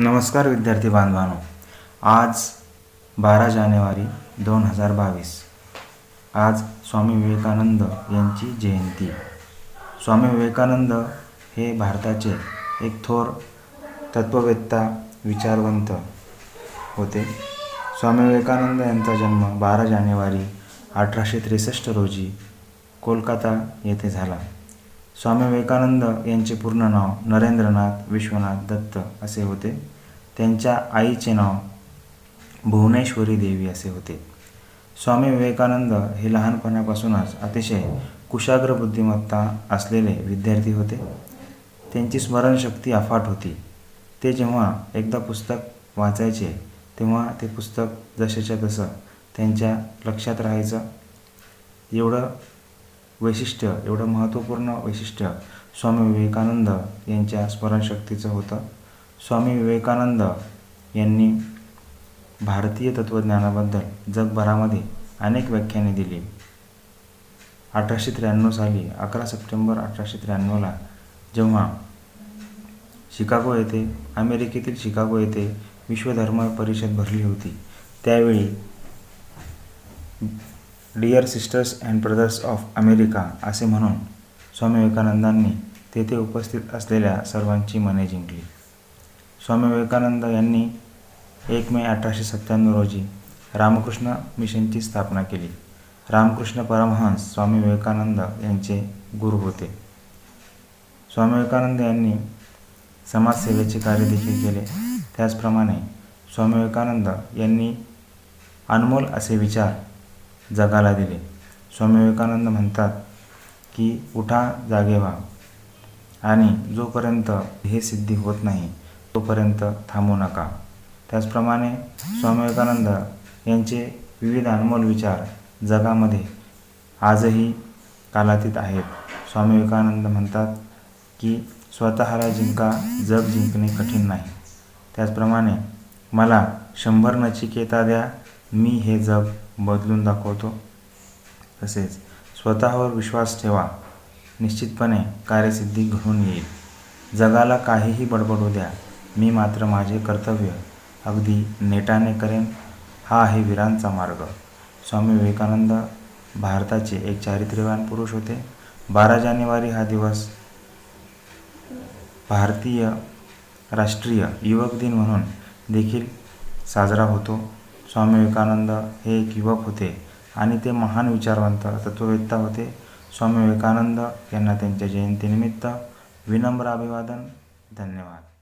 नमस्कार विद्यार्थी बांधवांनो. आज बारा जानेवारी दोन हजार बावीस. आज स्वामी विवेकानंद यांची जयंती. स्वामी विवेकानंद हे भारताचे एक थोर तत्त्ववेत्ता विचारवंत होते. स्वामी विवेकानंद यांचा जन्म बारा जानेवारी अठराशे त्रेसष्ट रोजी कोलकाता येथे झाला. स्वामी विवेकानंद यांचे पूर्ण नाव नरेंद्रनाथ विश्वनाथ दत्त असे होते. त्यांच्या आईचे नाव भुवनेश्वरी देवी असे होते. स्वामी विवेकानंद हे लहानपणापासूनच अतिशय कुशाग्र बुद्धिमत्ता असलेले विद्यार्थी होते. त्यांची स्मरणशक्ती अफाट होती. ते जेव्हा एकदा पुस्तक वाचायचे तेव्हा ते पुस्तक जसेच्या तसं त्यांच्या लक्षात राहायचं. एवढं वैशिष्ट्य एवढं महत्त्वपूर्ण वैशिष्ट्य स्वामी विवेकानंद यांच्या स्मरणशक्तीचं होतं. स्वामी विवेकानंद यांनी भारतीय तत्त्वज्ञानाबद्दल जगभरामध्ये अनेक व्याख्याने दिली. अठराशे त्र्याण्णव साली अकरा सप्टेंबर अठराशे त्र्याण्णवला जेव्हा शिकागो येथे अमेरिकेतील शिकागो येथे विश्वधर्म परिषद भरली होती त्यावेळी dear sisters and brothers of America असे म्हणून स्वामी विवेकानंदांनी तेथे उपस्थित असलेल्या सर्वांची मने जिंकली. स्वामी विवेकानंद यांनी एक मे अठराशे सत्त्याण्णव रोजी रामकृष्ण मिशनची स्थापना केली. रामकृष्ण परमहंस स्वामी विवेकानंद यांचे गुरु होते. स्वामी विवेकानंद यांनी समाजसेवेचे कार्य देखील केले. त्याचप्रमाणे स्वामी विवेकानंद यांनी अनमोल असे विचार जगाला दिले. स्वामी विवेकानंद म्हणतात की उठा जागे व्हा. आणि जोपर्यंत हे सिद्धी होत नाही तोपर्यंत थांबू नका. त्याचप्रमाणे स्वामी विवेकानंद यांचे विविध अनमोल विचार जगामध्ये आजही कालातीत आहेत. स्वामी विवेकानंद म्हणतात की स्वतःला जिंका जग जिंकणे कठीण नाही. त्याचप्रमाणे मला शंभर नचिकेता द्या मी हे जग बदलून दाखवतो. तसेच स्वतःवर विश्वास ठेवा. निश्चितपणे कार्यसिद्धी घडून येईल. जगाला काहीही बडबडू द्या. मी मात्र माझे कर्तव्य अगदी नेटाने करेन. हा आहे वीरांचा मार्ग. स्वामी विवेकानंद भारताचे एक चारित्र्यवान पुरुष होते. बारा जानेवारी हा दिवस भारतीय राष्ट्रीय युवक दिन म्हणून देखील साजरा होतो. स्वामी विवेकानंद हे एक युवक होते आणि ते महान विचारवंत तत्ववेत्ता होते. स्वामी विवेकानंद यांना त्यांच्या जयंतीनिमित्त विनम्र अभिवादन. धन्यवाद.